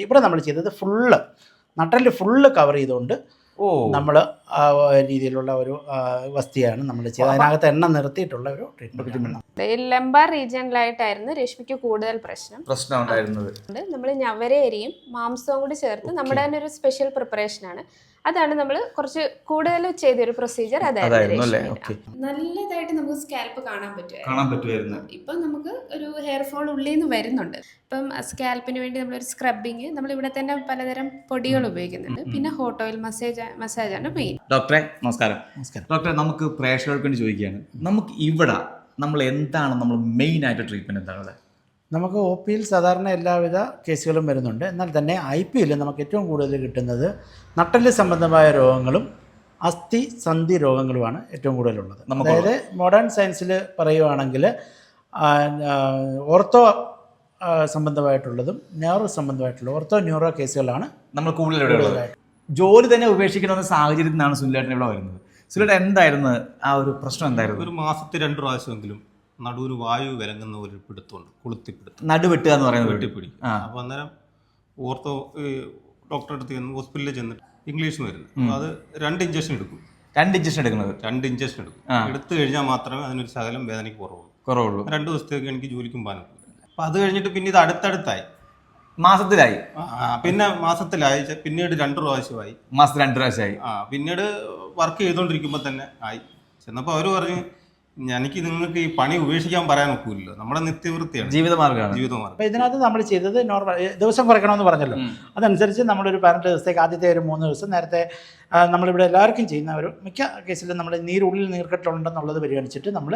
ഇവിടെ നമ്മൾ ചെയ്തത് ഫുള്ള് നട്ടൽ ഫുള്ള് കവർ ചെയ്തുകൊണ്ട് നമ്മൾ രീതിയിലുള്ള ഒരു വസ്തിയാണ് നമ്മൾ ചെയ്തത്. അതിനകത്ത് എണ്ണ നിർത്തിയിട്ടുള്ള ഒരു ട്രീറ്റ്മെന്റ് ലെമ്പാർ റീജിയനിലായിട്ടായിരുന്നു രശ്മിക്ക് കൂടുതൽ പ്രശ്നം. പ്രശ്നം ഉണ്ടായിരുന്നത് നമ്മൾ ഞവരേരിയും മാംസവും കൂടി ചേർത്ത് നമ്മുടെ തന്നെ ഒരു സ്പെഷ്യൽ പ്രിപ്പറേഷൻ ആണ്. അതാണ് നമ്മൾ കുറച്ച് കൂടുതൽ ചെയ്തൊരു പ്രൊസീജിയർ അതായിരുന്നു നല്ലതായിട്ട് നമുക്ക് സ്കാൽപ്പ് കാണാൻ പറ്റും കാണാൻ പറ്റുമായിരുന്നു. ഇപ്പം നമുക്ക് ഒരു ഹെയർ ഫോൾ ഉള്ളിൽ നിന്ന് വരുന്നുണ്ട്. ഇപ്പം സ്കാൽപ്പിന് വേണ്ടി നമ്മളൊരു സ്ക്രബിങ് നമ്മൾ ഇവിടെ തന്നെ പലതരം പൊടികൾ ഉപയോഗിക്കുന്നുണ്ട്. പിന്നെ ഹോട്ട് ഓയിൽ മസാജ് മസാജാണ് മെയിൻ ഡോക്ടറെ നമസ്കാരം. നമസ്കാരം. ഡോക്ടറെ നമുക്ക് പ്രേക്ഷകർക്ക് വേണ്ടി ചോദിക്കുകയാണ്. നമുക്ക് ഇവിടെ നമ്മൾ എന്താണ് നമ്മൾ മെയിൻ ആയിട്ട് ട്രീറ്റ്മെന്റ് എന്താണ് നമുക്ക് ഒ പിയിൽ സാധാരണ എല്ലാവിധ കേസുകളും വരുന്നുണ്ട്. എന്നാൽ തന്നെ ഐ പിയിൽ നമുക്ക് ഏറ്റവും കൂടുതൽ കിട്ടുന്നത് നട്ടൽ സംബന്ധമായ രോഗങ്ങളും അസ്ഥി സന്ധി രോഗങ്ങളുമാണ് ഏറ്റവും കൂടുതലുള്ളത്. അതായത് മോഡേൺ സയൻസിൽ പറയുവാണെങ്കിൽ ഓർത്തോ സംബന്ധമായിട്ടുള്ളതും ന്യൂറോ സംബന്ധമായിട്ടുള്ള ഓർത്തോ ന്യൂറോ കേസുകളാണ് നമ്മൾ കൂടുതലായിട്ട്. ജോലി തന്നെ ഉപേക്ഷിക്കുന്ന സാഹചര്യത്തിൽ നിന്നാണ് സുനിലേട്ടൻ ഇവിടെ വരുന്നത്. സുനിലേട്ടൻ എന്തായിരുന്നു? ആ ഒരു പ്രശ്നം എന്തായിരുന്നു? ഒരു മാസത്തിൽ രണ്ട് പ്രാവശ്യമെങ്കിലും നടുവിന് വായു വിലങ്ങുന്ന ഒരു പിടുത്തമുണ്ട്. കുളുത്തിപ്പിടുത്തം. നടുവെട്ടുക എന്ന് പറയുന്നത് വെട്ടിപ്പിടി. ആ. അപ്പൊ അന്നേരം ഓർത്തോ ഡോക്ടറെ അടുത്ത് ചെന്ന് ഹോസ്പിറ്റലിൽ ചെന്നിട്ട് ഇംഗ്ലീഷ് മരുന്ന് അപ്പൊ അത് രണ്ട് ഇഞ്ചക്ഷൻ എടുക്കും. രണ്ട് ഇഞ്ചക്ഷൻ എടുക്കുന്നത്? രണ്ട് ഇഞ്ചക്ഷൻ എടുക്കും. എടുത്തു കഴിഞ്ഞാൽ മാത്രമേ അതിനൊരു ശകലം വേദനയ്ക്ക് കുറവുള്ളൂ. കുറവുള്ളൂ. രണ്ട് ദിവസത്തേക്ക് എനിക്ക് ജോലിക്കും പോകാൻ അപ്പൊ അത് കഴിഞ്ഞിട്ട് പിന്നെ ഇത് അടുത്തടുത്തായി. മാസത്തിലായി. ആ, പിന്നെ മാസത്തിലായി. ചെ- പിന്നീട് രണ്ട് പ്രാവശ്യമായി. മാസത്തിൽ രണ്ട് പ്രാവശ്യമായി. ആ പിന്നീട് വർക്ക് ചെയ്തുകൊണ്ടിരിക്കുമ്പോൾ തന്നെ ആയി. ചെന്നപ്പോൾ അവർ പറഞ്ഞു എനിക്ക് നിങ്ങൾക്ക് ഈ പണി ഉപേക്ഷിക്കാൻ പറയാൻ ഒക്കില്ലല്ലോ. നമ്മുടെ നിത്യവൃത്തിയാണ്. ജീവിതമാർഗമാണ് ജീവിതമാർഗം. അപ്പൊ ഇതിനകത്ത് നമ്മൾ ചെയ്തത് നോർമൽ ദിവസം കുറയ്ക്കണമെന്ന് പറഞ്ഞല്ലോ. അതനുസരിച്ച് നമ്മളൊരു പതിനെട്ട് ദിവസത്തേക്ക് ആദ്യത്തെ ഒരു മൂന്ന് ദിവസം നേരത്തെ ആ, നമ്മളിവിടെ എല്ലാവർക്കും ചെയ്യുന്ന ഒരു മിക്ക കേസിലും നമ്മൾ നീരുള്ളിൽ നീർക്കെട്ടുണ്ടെന്നുള്ളത് പരിഗണിച്ചിട്ട് നമ്മൾ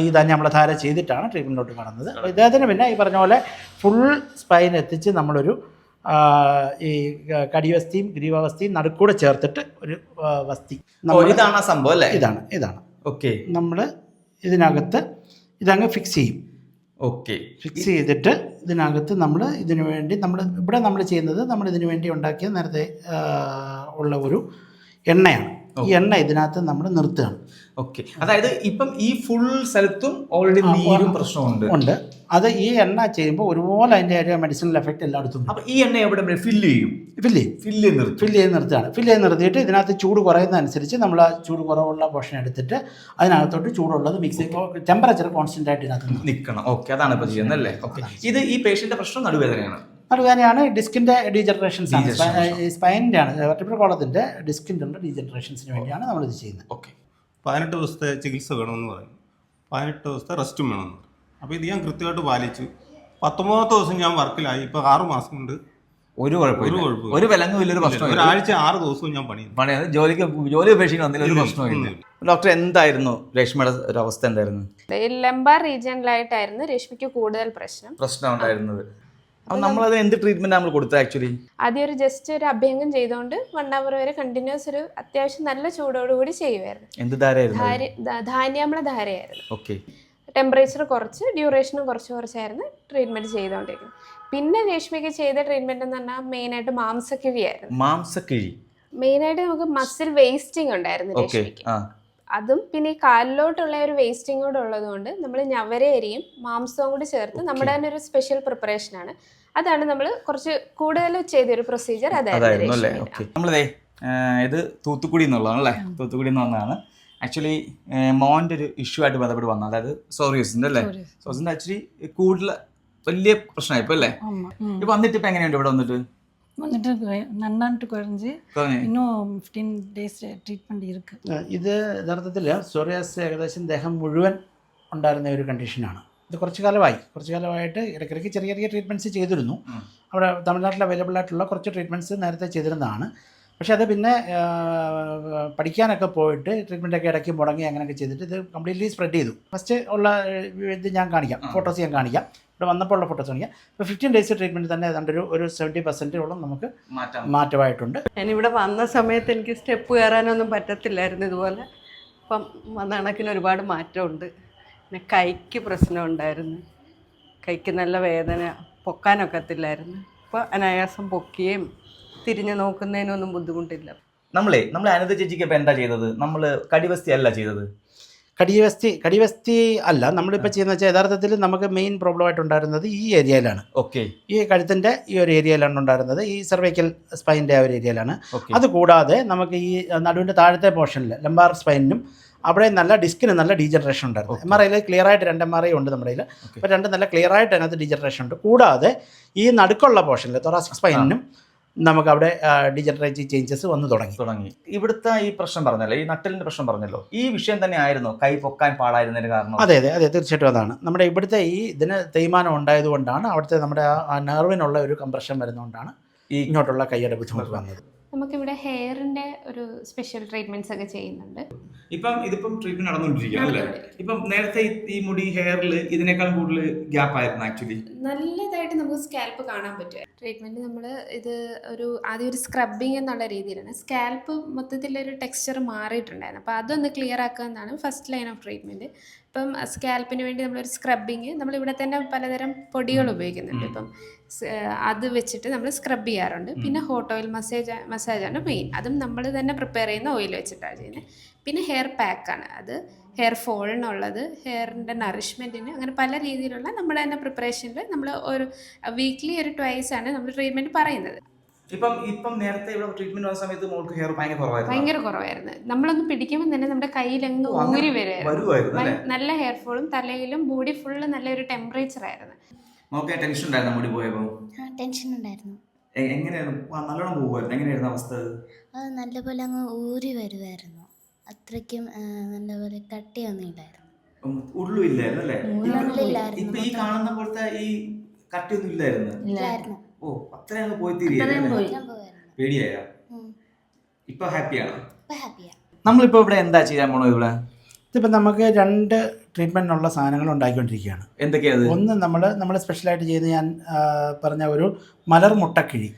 ഈ ധാര ചെയ്തിട്ടാണ് ട്രീറ്റ്മെന്റിലോട്ട് കാണുന്നത് അപ്പോൾ ഇദ്ദേഹത്തിന് പിന്നെ ഈ പറഞ്ഞ പോലെ ഫുൾ സ്പൈൻ എത്തിച്ച് നമ്മളൊരു ആ, ഈ കടിവസ്തിയും ഗ്രീവാവസ്ഥയും നടുക്കൂടെ ചേർത്തിട്ട് ഒരു ആ, വസ്തി. ഓ, ഇതാണ് ആ സംഭവം അല്ലേ? ഇതാണ് ഇതാണ്. ഓക്കെ. നമ്മൾ ഇതിനകത്ത് ഇതങ്ങ് ഫിക്സ് ചെയ്യും. ഓക്കെ ഫിക്സ് ചെയ്തിട്ട് ഇതിനകത്ത് നമ്മൾ ഇതിനു വേണ്ടി നമ്മൾ ഇവിടെ നമ്മൾ ചെയ്യുന്നത് നമ്മൾ ഇതിനു വേണ്ടി ഉണ്ടാക്കിയ നേരത്തെ ഉള്ള ഒരു എണ്ണയാണ്. ഈ എണ്ണ ഇതിനകത്ത് നമ്മൾ നിർത്തുകയാണ്. ഓക്കെ. അതായത് ഇപ്പം ഈ ഫുൾ സ്ഥലത്തും ഓൾറെഡി നീരും പ്രശ്നമുണ്ട്. ഉണ്ട്. അത് ഈ എണ്ണ ചെയ്യുമ്പോൾ ഒരുപോലെ അതിന്റെ ഒരു മെഡിസിനൽ എഫക്റ്റ് എല്ലായിടത്തും അപ്പോൾ ഈ എണ്ണ എവിടെ ഫില്ല് ചെയ്യും? ഫില്ല് ചെയ്യും. ഫില്ല് ചെയ്ത് നിർത്തും. ഫില്ല് ചെയ്ത് നിർത്തുകയാണ്. ഫില്ല് ചെയ്ത് നിർത്തിയിട്ട് ഇതിനകത്ത് ചൂട് കുറയുന്നതനുസരിച്ച് നമ്മൾ ആ ചൂട് കുറവുള്ള പോഷൻ എടുത്തിട്ട് അതിനകത്തോട്ട് ചൂടുള്ളത് മിക്സ് ചെയ്യുമ്പോൾ ടെമ്പറേച്ചർ കോൺസ്റ്റന്റ് ആയിട്ട് ഇതിനകത്ത് നിൽക്കും. നിൽക്കണം ഓക്കെ. അതാണ് ഇപ്പോൾ ചെയ്യുന്നത് അല്ലേ? ഓക്കെ. ഇത് ഈ പേഷ്യന്റെ പ്രശ്നം നടുവേദനയാണ്. അതുതന്നെയാണ് ഡിസ്കിന്റെ ഡീജനറേഷൻസ് ആണ്. Degenerations. സ്പൈനിന്റെ ആണ്. വെർട്ടിബ്രൽ കോളത്തിന്റെ ഡിസ്കിന്റെ ഉള്ള ഡീജനറേഷൻസിന് വേണ്ടിയാണ് ഇത് ചെയ്യുന്നത്. ഓക്കെ. പതിനെട്ട് ദിവസത്തെ ചികിത്സ വേണമെന്ന് പറയും. പതിനെട്ട് ദിവസത്തെ റെസ്റ്റും വേണമെന്ന് പറയും. അപ്പോൾ ഇത് ഞാൻ കൃത്യമായിട്ട് പാലിച്ചു. പത്തൊമ്പതാമത്തെ ദിവസം ഞാൻ വർക്കിലായി. ഇപ്പോൾ ആറ് മാസം കൊണ്ട് ഒരു ഒരു കുഴപ്പമില്ല. ഒരു വിലങ്ങും വലിയൊരു ഒരു പ്രശ്നമില്ല ഒരാഴ്ച ആറ് ദിവസവും ഞാൻ പണി പണിയത് ജോലിക്ക് ജോലി ഉപേക്ഷിക്കണം എന്തെങ്കിലും ഒരു പ്രശ്നമില്ല ഡോക്ടർ എന്തായിരുന്നു രേഷ്മയുടെ ഒരു അവസ്ഥ എന്തായിരുന്നു? ലെമ്പാർ റീജിയനിലായിട്ടായിരുന്നു രേഷ്മയ്ക്ക് കൂടുതൽ പ്രശ്നം. പ്രശ്നം ഉണ്ടായിരുന്നത്. നമ്മളത് എന്ത് ട്രീറ്റ്മെന്റ് നമ്മൾ കൊടുത്തത് ആക്ച്വലി ആദ്യം ഒരു ജസ്റ്റ് ഒരു അഭ്യംഗം ചെയ്തുകൊണ്ട് വൺ അവർ വരെ കണ്ടിന്യൂസ് ഒരു അത്യാവശ്യം നല്ല ചൂടോടുകൂടി ചെയ്യുമായിരുന്നു എന്ത് ധാരയായിരുന്നു ധാന്യാമ്ല ധാരയായിരുന്നു. ഓക്കെ ടെമ്പറേച്ചർ കുറച്ച് ഡ്യൂറേഷനും കുറച്ച് കുറച്ചായിരുന്നു ട്രീറ്റ്മെന്റ് ചെയ്തുകൊണ്ടിരിക്കുന്നത് പിന്നെ രേഷ്മിക്ക് ചെയ്ത ട്രീറ്റ്മെന്റ് എന്ന് പറഞ്ഞാൽ മെയിൻ മെയിനായിട്ട് മാംസക്കിഴിയായിരുന്നു. മാംസക്കിഴി. മെയിനായിട്ട് നമുക്ക് മസിൽ വേസ്റ്റിംഗ് ഉണ്ടായിരുന്നു രേഷ്മയ്ക്ക്. അതും പിന്നെ ഈ കാലിലോട്ടുള്ള ഒരു വേസ്റ്റിംഗ് കൂടെ ഉള്ളതുകൊണ്ട് നമ്മൾ ഞവര അരിയും മാംസവും കൂടി ചേർത്ത് നമ്മുടെ തന്നെ ഒരു സ്പെഷ്യൽ പ്രിപ്പറേഷൻ ആണ്. അതാണ് നമ്മൾ കുറച്ച് കൂടുതൽ ചെയ്തൊരു പ്രൊസീജിയർ അതായിരുന്നു നമ്മളതേ ഇത് തൂത്തുക്കുടി എന്നുള്ളതാണ് അല്ലേ? തൂത്തുക്കുടി എന്ന് വന്നതാണ്. ആക്ച്വലി മോന്റെ ഒരു ഇഷ്യൂ ആയിട്ട് ബന്ധപ്പെട്ട് വന്നത് അതായത് സോറിയോസിന്റെ അല്ലേ? സോറിയോസിന്റെ ആക്ച്വലി കൂടുതൽ വലിയ പ്രശ്നമായി ഇപ്പൊ അല്ലേ വന്നിട്ട് ഇപ്പൊ എങ്ങനെയുണ്ട് ഇവിടെ വന്നിട്ട്? வந்துட்டு குறை- நன்னான்ட்டு குறைஞ்சி കുറഞ്ഞ് இன்னும் ஃபிஃப்டீன் டேஸ் ட்ரீட்மெண்ட் இருக்கு ഇത് യഥാർത്ഥത്തിൽ സോറിയാസ് ഏകദേശം ദേഹം മുഴുവൻ ഉണ്ടായിരുന്ന ഒരു കണ്ടീഷനാണ് ഇത് കുറച്ച് കാലമായി കുറച്ച് കാലമായിട്ട് ഇടയ്ക്കിടയ്ക്ക് ചെറിയ ചെറിയ ട്രീറ്റ്മെൻറ്റ്സ് ചെയ്തിരുന്നു ഉം. അവിടെ തമിഴ്നാട്ടിൽ അവൈലബിൾ ആയിട്ടുള്ള കുറച്ച് ട്രീറ്റ്മെൻറ്റ്സ് നേരത്തെ ചെയ്തിരുന്നതാണ് പക്ഷേ അത് പിന്നെ ആ, പഠിക്കാനൊക്കെ പോയിട്ട് ട്രീറ്റ്മെൻറ്റൊക്കെ ഇടയ്ക്ക് മുടങ്ങി അങ്ങനെയൊക്കെ ചെയ്തിട്ട് ഇത് കംപ്ലീറ്റ്ലി സ്പ്രെഡ് ചെയ്തു ഫസ്റ്റ് ഉള്ള ഏഹ്, ഇത് ഞാൻ കാണിക്കാം ആ. ഫോട്ടോസ് ഞാൻ കാണിക്കാം ഇവിടെ വന്നപ്പോൾ ഉള്ള ഫോട്ടോസ് കാണിക്കാം ഇപ്പോൾ ഫിഫ്റ്റീൻ ഡേയ്സ് ട്രീറ്റ്മെന്റ് തന്നെ ഏതാണ്ട് ഒരു ഒരു സെവന്റി പെർസെന്റോളം നമുക്ക് മാറ്റാം. മാറ്റമായിട്ടുണ്ട്. ഇവിടെ വന്ന സമയത്ത് എനിക്ക് സ്റ്റെപ്പ് കയറാനൊന്നും പറ്റത്തില്ലായിരുന്നു ഇതുപോലെ. അപ്പം വന്ന കണക്കിന് ഒരുപാട് മാറ്റമുണ്ട്. പിന്നെ കൈക്ക് പ്രശ്നമുണ്ടായിരുന്നു. കൈക്ക് നല്ല വേദന പൊക്കാനൊക്കത്തില്ലായിരുന്നു. ഇപ്പോൾ അനായാസം പൊക്കുകയും തിരിഞ്ഞു നോക്കുന്നതിനൊന്നും ബുദ്ധിമുട്ടില്ല. നമ്മളെ നമ്മൾ അനന്ത ചേച്ചിക്ക് ഇപ്പം എന്താ ചെയ്തത്? നമ്മൾ കടിവസ്തി അല്ല ചെയ്തത്. കടിവസ്തി കടിവസ്തി അല്ല നമ്മളിപ്പോൾ ചെയ്യുന്ന വെച്ചാൽ യഥാർത്ഥത്തിൽ നമുക്ക് മെയിൻ പ്രോബ്ലം ആയിട്ടുണ്ടായിരുന്നത് ഈ ഏരിയയിലാണ് ഓക്കെ ഈ കഴുത്തിന്റെ ഈ ഒരു ഏരിയയിലാണ് ഉണ്ടായിരുന്നത് ഈ സെർവൈക്കൽ സ്പൈന്റെ ആ ഒരു ഏരിയയിലാണ് അതുകൂടാതെ അത് കൂടാതെ നമുക്ക് ഈ നടുവിന്റെ താഴത്തെ പോർഷനിൽ ലംബാർ സ്പൈനിനും അവിടെ നല്ല ഡിസ്കിന് നല്ല ഡീജനറേഷൻ ഉണ്ടായിരുന്നു. എം ആർ ഐയിൽ ക്ലിയർ ആയിട്ട് രണ്ട് എം ആർ ഐ ഉണ്ട് നമ്മുടെ കയ്യിൽ അപ്പോൾ രണ്ട് നല്ല ക്ലിയർ ആയിട്ട് അതിനകത്ത് ഡീജനറേഷൻ ഉണ്ട്. കൂടാതെ ഈ നടുക്കുള്ള പോർഷനിൽ തൊറാസിക് സ്പൈനിനും നമുക്ക് അവിടെ ഡീജനറേറ്റീവ് ചേഞ്ചസ് വന്നു തുടങ്ങി. തുടങ്ങി. ഇവിടുത്തെ ഈ പ്രശ്നം പറഞ്ഞല്ലോ ഈ നട്ടലിന്റെ പ്രശ്നം പറഞ്ഞല്ലോ ഈ വിഷയം തന്നെ ആയിരുന്നു കൈ പൊക്കാൻ പാടായിരുന്നതിന് കാരണം. അതെ അതെ അതെ തീർച്ചയായിട്ടും അതാണ്. നമ്മുടെ ഇവിടുത്തെ ഈ ഇതിന് തേയ്മാനം ഉണ്ടായതുകൊണ്ടാണ് അവിടുത്തെ നമ്മുടെ ആ- ആ നെർവിനുള്ള ഒരു കംപ്രഷൻ വരുന്നതുകൊണ്ടാണ് ഈ ഇങ്ങോട്ടുള്ള കൈയുടെ ബുദ്ധിമുട്ട് വന്നത്. നമുക്കിവിടെ ഹെയറിന്റെ ഒരു സ്പെഷ്യൽ ട്രീറ്റ്മെന്റ്സ് ഒക്കെ ചെയ്യുന്നുണ്ട്. ഇപ്പം ഇതിപ്പം ട്രീറ്റ്മെന്റ് നടന്നുകൊണ്ടിരിക്കുകയാണ് അല്ലേ? ഇപ്പം നേരത്തെ ഈ- മുടി ഹെയറിൽ ഇതിനേക്കാൾ കൂടുതൽ ഗ്യാപ്പ് ആയിരുന്നു ആക്ച്വലി നല്ലതായിട്ട് നമുക്ക് സ്കാൽപ്പ് കാണാൻ പറ്റും ട്രീറ്റ്മെന്റ് നമ്മൾ ഇത് ഒരു ആദ്യം ഒരു സ്ക്രബിങ് എന്നുള്ള രീതിയിലാണ്. സ്കാൽപ്പ് മൊത്തത്തിലൊരു ടെക്സ്ചർ മാറിയിട്ടുണ്ടായിരുന്നു. അപ്പോൾ അതൊന്ന് ക്ലിയർ ആക്കുക എന്നാണ് ഫസ്റ്റ് ലൈൻ ഓഫ് ട്രീറ്റ്മെന്റ് ഇപ്പം സ്കാൽപ്പിന് വേണ്ടി നമ്മളൊരു സ്ക്രബിങ് നമ്മളിവിടെ തന്നെ പലതരം പൊടികൾ ഉപയോഗിക്കുന്നുണ്ട്. ഇപ്പം അത് വെച്ചിട്ട് നമ്മൾ സ്ക്രബ് ചെയ്യാറുണ്ട്. പിന്നെ ഹോട്ട് ഓയിൽ മസാജ് മസാജാണ് മെയിൻ. അതും നമ്മൾ തന്നെ പ്രിപ്പയർ ചെയ്യുന്ന ഓയിൽ വെച്ചിട്ടാണ് ചെയ്യുന്നത്. പിന്നെ ഹെയർ പാക്കാണ്. അത് ഹെയർ ഫോളിനുള്ളത് ഹെയറിന്റെ നറിഷ്മെന്റിന് അങ്ങനെ പല രീതിയിലുള്ള നമ്മുടെ തന്നെ പ്രിപ്പറേഷനിൽ നമ്മൾ ഒരു വീക്ക്ലി ഒരു ട്വൈസ് ആണ് നമ്മൾ ട്രീറ്റ്മെന്റ് പറയുന്നത്. ഇപ്പം ഇപ്പം നേരത്തെ ഇവിടെ ട്രീറ്റ്മെന്റ് വന്ന സമയത്ത് മോൾക്ക് ഹെയർ ഭയങ്കര കുറവായിരുന്നു. ഭയങ്കര കുറവായിരുന്നു. നമ്മളൊന്ന് പിടിക്കുമ്പോൾ തന്നെ നമ്മുടെ കയ്യിലങ്ങ് ഊരി വരുമായിരുന്നു വരുമായിരുന്നു നല്ല ഹെയർ ഫോളും തലയിലും ബോഡി ഫുള്ള് നല്ലൊരു ടെമ്പറേച്ചർ ആയിരുന്നു. മോക്കെ ടെൻഷൻ ഉണ്ടായിരുന്നു മുടി പോയപ്പോൾ ആ ടെൻഷൻ ഉണ്ടായിരുന്നു. എങ്ങനെയായിരുന്നു? നല്ലോണം പോകുമായിരുന്നു എങ്ങനെയായിരുന്നു അവസ്ഥ? അത് നല്ലപോലെ അങ്ങ് ഊരി വരുമായിരുന്നു അത്രയ്ക്കും നല്ലപോലെ കട്ടിയൊന്നും ഇല്ലായിരുന്നു. ഉള്ളില്ലായിരുന്നു ഇല്ലായിരുന്നു അല്ലേ? ഇപ്പൊ ഈ കാണുന്ന പോലത്തെ ഈ കട്ടിയൊന്നും ഇല്ലായിരുന്നു? ഇല്ലായിരുന്നു. ഓ അത്രയും അങ്ങ് പോയി. പോയായിരുന്നു പേടിയായ. ഇപ്പൊ ഹാപ്പിയാണ്? ഇപ്പൊ നമ്മളിപ്പോ ഇവിടെ എന്താ ചെയ്യാൻ പോണോ ഇവിടെ? ഇതിപ്പോൾ നമുക്ക് രണ്ട് ട്രീറ്റ്മെന്റിനുള്ള സാധനങ്ങൾ ഉണ്ടാക്കിക്കൊണ്ടിരിക്കുകയാണ് എന്തൊക്കെയാണ് ഒന്ന് നമ്മൾ നമ്മൾ സ്പെഷ്യലായിട്ട് ചെയ്യുന്ന ഞാൻ പറഞ്ഞ ഒരു മലർ മുട്ടക്കിഴി.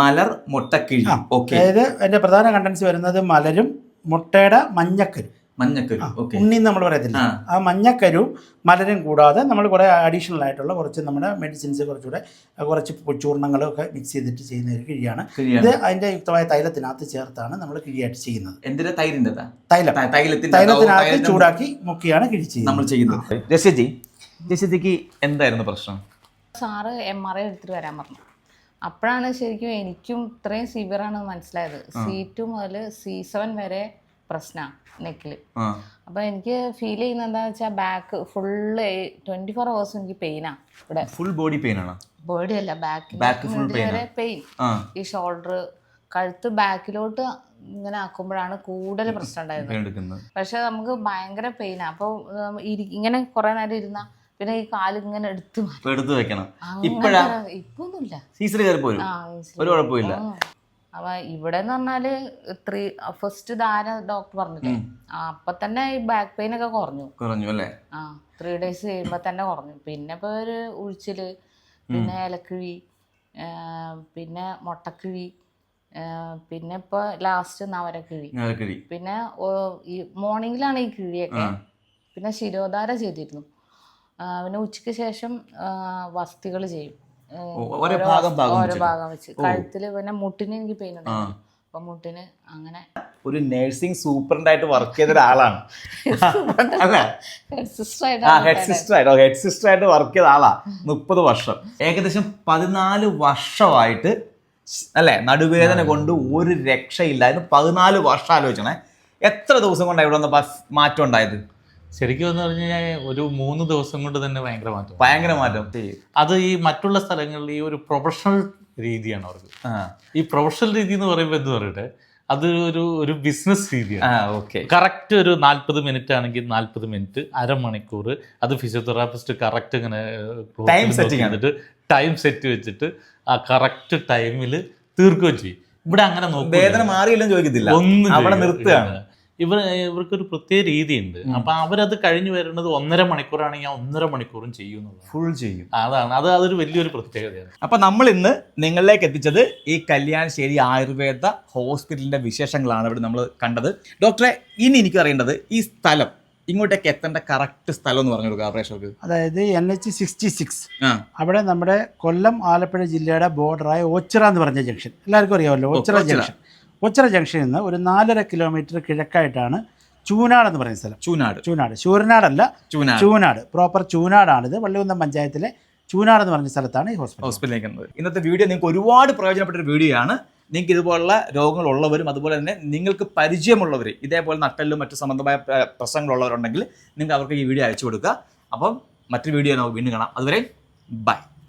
മലർ മുട്ടക്കിഴി. അതായത് അതിന്റെ പ്രധാന കണ്ടൻസ് വരുന്നത് മലരും മുട്ടയുടെ മഞ്ഞക്കരു മഞ്ഞക്കരി. ഉണ്ണി നമ്മൾ പറയത്തില്ല. ആ. മഞ്ഞക്കരു മലരും കൂടാതെ നമ്മൾ കുറേ അഡീഷണൽ ആയിട്ടുള്ള കുറച്ച് നമ്മുടെ മെഡിസിൻസ് കുറച്ചുകൂടെ കുറച്ച് ഒക്കെ മിക്സ് ചെയ്തിട്ട് ചെയ്യുന്ന ഒരു കിഴിയാണ്. ഇത് അതിന്റെ യുക്തമായ തൈലത്തിനകത്ത് ചേർത്താണ് നമ്മൾ കിഴിയായിട്ട് ചെയ്യുന്നത്. എന്തിന്റെ തൈലം. തൈലത്തിന്റെ തൈലത്തിനകത്ത് ചൂടാക്കി മുക്കിയാണ് കിഴി ചെയ്യുന്നത്. നമ്മൾ ചെയ്യുന്നത്. ജസ്യജി ജസ്യജിക്ക് എന്തായിരുന്നു പ്രശ്നം? സാറ് എം ആർ ഐ എടുത്തിട്ട് വരാൻ പറഞ്ഞു. അപ്പോഴാണ് ശരിക്കും എനിക്കും ഇത്രയും സിവിയറാണ് മനസ്സിലായത്. സി ടു മുതൽ സി സെവൻ വരെ പ്രശ്നമാണ് നെക്കിൽ അപ്പൊ എനിക്ക് ഫീൽ ചെയ്യുന്നത് എന്താ വെച്ചാൽ back full twenty four hours എനിക്ക് പെയിനാണ് ഇവിടെ. ഫുൾ ബോഡി പെയിൻ ആണ്? ബോഡി അല്ല ബാക്ക് ബാക്ക് വരെ പെയിൻ ഈ ഷോൾഡർ കഴുത്ത് ബാക്കിലോട്ട് ഇങ്ങനെ ആക്കുമ്പോഴാണ് കൂടുതൽ പ്രശ്നം ഉണ്ടായിരുന്നത്. പക്ഷെ നമുക്ക് ഭയങ്കര പെയിനാ അപ്പൊ ഇങ്ങനെ കുറെ നേരം ഇരുന്ന പിന്നെ ഈ കാൽ ഇങ്ങനെ എടുത്തു എടുത്തു വെക്കണം. ഇപ്പോഴാ? ഇപ്പൊന്നുമില്ല. സീസറി കയറി ആ ഒരു കുഴപ്പമില്ല അപ്പൊ ഇവിടെ എന്ന് പറഞ്ഞാൽ ത്രീ ഫസ്റ്റ് ധാര ഡോക്ടർ പറഞ്ഞില്ലേ അപ്പൊ തന്നെ ഈ ബാക്ക് പെയിൻ ഒക്കെ കുറഞ്ഞു. കുറഞ്ഞു അല്ലേ? ആ ത്രീ ഡേയ്സ് കഴിയുമ്പോ തന്നെ കുറഞ്ഞു. പിന്നെ ഇപ്പൊ ഒരു ഉഴിച്ചിൽ പിന്നെ ഇലക്കിഴി പിന്നെ മുട്ടക്കിഴി പിന്നെ ഇപ്പൊ ലാസ്റ്റ് നവരക്കിഴി. പിന്നെ ഈ മോർണിംഗിലാണ് ഈ കിഴിയൊക്കെ. പിന്നെ ശിരോധാര ചെയ്തിരുന്നു. പിന്നെ ഉച്ചയ്ക്ക് ശേഷം വസ്തികൾ ചെയ്യും. ഓരോ ഭാഗം ഭാഗം ഓരോ. ഭാഗം വെച്ച്. കഴുത്തിൽ പിന്നെ മുട്ടിന് എനിക്ക് പെയിൻ ഉണ്ടായിരുന്നു അപ്പൊ മുട്ടിന് അങ്ങനെ ഒരു നഴ്സിംഗ് സൂപ്രണ്ടായിട്ട് വർക്ക് ചെയ്ത ഒരാളാണ്. അല്ല ഹെഡ് സിസ്റ്റർ ആയിട്ട് ഹെഡ് സിസ്റ്റർ ആയിട്ട് വർക്ക് ചെയ്ത ആളാ. മുപ്പത് വർഷം. ഏകദേശം പതിനാല് വർഷമായിട്ട് അല്ലെ നടുവേദന കൊണ്ട് ഒരു രക്ഷയില്ലായിരുന്നു പതിനാല് വർഷം ആലോചിക്കണേ എത്ര ദിവസം കൊണ്ടാണ് ഇവിടെ വന്നപ്പോ മാറ്റം ഉണ്ടായത്? ശരിക്കും എന്ന് പറഞ്ഞു കഴിഞ്ഞാൽ ഒരു മൂന്ന് ദിവസം കൊണ്ട് തന്നെ ഭയങ്കര മാറ്റം. ഭയങ്കര മാറ്റം. അത് ഈ മറ്റുള്ള സ്ഥലങ്ങളിൽ ഈ ഒരു പ്രൊഫഷണൽ രീതിയാണ് അവർക്ക്. ഈ പ്രൊഫഷണൽ രീതി എന്ന് പറയുമ്പോൾ എന്ത് പറയട്ടെ? അത് ഒരു ഒരു ബിസിനസ് രീതിയാണ്. ഓക്കെ കറക്റ്റ് ഒരു നാൽപ്പത് മിനിറ്റ് ആണെങ്കിൽ നാൽപ്പത് മിനിറ്റ് അരമണിക്കൂർ അത് ഫിസിയോതെറാപ്പിസ്റ്റ് കറക്റ്റ് ഇങ്ങനെ ടൈം സെറ്റ് ചെയ്തിട്ട് ടൈം സെറ്റ് വെച്ചിട്ട് ആ കറക്റ്റ് ടൈമിൽ തീർക്കുകയും ചെയ്യും. ഇവിടെ അങ്ങനെ നോക്കും വേദന മാറിയില്ലെന്ന് ചോദിക്കത്തില്ല. ഒന്നും അവിടെ. നിർത്തുകയാണ്. ഇവർ ഇവർക്കൊരു പ്രത്യേക രീതിയുണ്ട്. അപ്പൊ അവരത് കഴിഞ്ഞു വരുന്നത് ഒന്നര മണിക്കൂറാണെങ്കിൽ ആ ഒന്നര മണിക്കൂറും ചെയ്യും ഫുൾ ചെയ്യും. അതാണ്. അത് അതൊരു വലിയൊരു പ്രത്യേകതയാണ്. അപ്പൊ നമ്മൾ ഇന്ന് നിങ്ങളിലേക്ക് എത്തിച്ചത് ഈ കല്യാൺശ്ശേരി ആയുർവേദ ഹോസ്പിറ്റലിന്റെ വിശേഷങ്ങളാണ് ഇവിടെ നമ്മൾ കണ്ടത്. ഡോക്ടറെ ഇനി എനിക്ക് അറിയേണ്ടത് ഈ സ്ഥലം ഇങ്ങോട്ടേക്ക് എത്തേണ്ട കറക്റ്റ് സ്ഥലം എന്ന് പറഞ്ഞു കൊടുക്കുക പ്രേക്ഷകർക്ക്. അതായത് എൻ എച്ച് സിക്സ്റ്റി സിക്സ് അവിടെ നമ്മുടെ കൊല്ലം ആലപ്പുഴ ജില്ലയുടെ ബോർഡറായ ഓച്ചിറ എന്ന് പറഞ്ഞ ജംഗ്ഷൻ എല്ലാവർക്കും അറിയാമല്ലോ ഓച്ചിറ. ജംഗ്ഷൻ ഓച്ചിറ ജംഗ്ഷനിൽ നിന്ന് ഒരു നാലര കിലോമീറ്റർ കിഴക്കായിട്ടാണ് ചൂനാട് എന്ന് പറയുന്ന സ്ഥലം. ചൂനാട്. ചൂനാട്. ശൂരനാടല്ല ചൂനാട്. ചൂനാട്. പ്രോപ്പർ ചൂനാടാണിത്. വള്ളികുന്നം പഞ്ചായത്തിലെ ചൂനാട് എന്ന് പറഞ്ഞ സ്ഥലത്താണ് ഈ ഹോസ്പിറ്റൽ ഹോസ്പിറ്റലിലേക്ക് വന്നത് ഇന്നത്തെ വീഡിയോ നിങ്ങൾക്ക് ഒരുപാട് പ്രയോജനപ്പെട്ട ഒരു വീഡിയോ ആണ്. നിങ്ങൾക്ക് ഇതുപോലുള്ള രോഗങ്ങളുള്ളവരും അതുപോലെ തന്നെ നിങ്ങൾക്ക് പരിചയമുള്ളവർ ഇതേപോലെ നട്ടലും മറ്റു സംബന്ധമായ പ്ര- പ്രശ്നങ്ങളുള്ളവരുണ്ടെങ്കിൽ നിങ്ങൾക്ക് അവർക്ക് ഈ വീഡിയോ അയച്ചു കൊടുക്കുക. അപ്പം മറ്റൊരു വീഡിയോ നമുക്ക് വീണ്ടും കാണാം. അതുവരെ ബൈ.